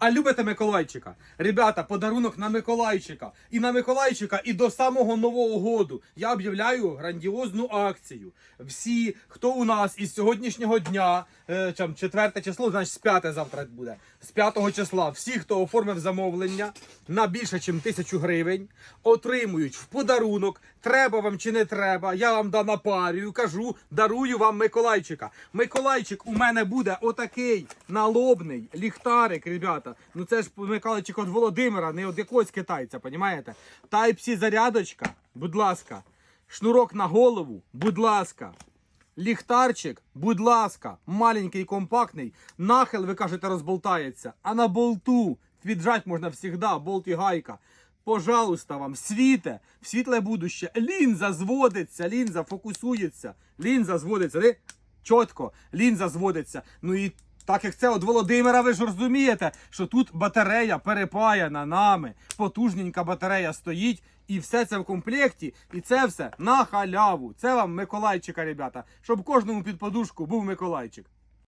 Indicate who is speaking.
Speaker 1: А любите Миколайчика? Ребята, подарунок на Миколайчика. І на Миколайчика, і до самого Нового году я об'являю грандіозну акцію. Всі, хто у нас із сьогоднішнього дня, е, там, 4 число, значить з 5 завтра буде. З 5 числа всі, хто оформив замовлення на більше, ніж тисячу гривень, отримують в подарунок. Треба вам чи не треба. Я вам да напарюю, кажу, дарую вам Миколайчика. Миколайчик у мене буде отакий налобний ліхтарик, ребята. Ну це ж Миколайчик від Володимира, не від якогось китайця, понімаєте? Type-C зарядочка, будь ласка. Шнурок на голову, будь ласка. Ліхтарчик, будь ласка, маленький, компактний. Нахил, ви кажете, розболтається. А на болту віджать можна завжди, болт і гайка. Пожалуйста вам, світе, в світле будуще. Лінза зводиться, лінза фокусується, лінза зводиться. Чітко, лінза зводиться. Ну і так як це від Володимира, ви ж розумієте, що тут батарея перепаяна нами. Потужненька батарея стоїть, і все це в комплекті, і це все на халяву. Це вам Миколайчика, ребята. Щоб кожному під подушку був Миколайчик.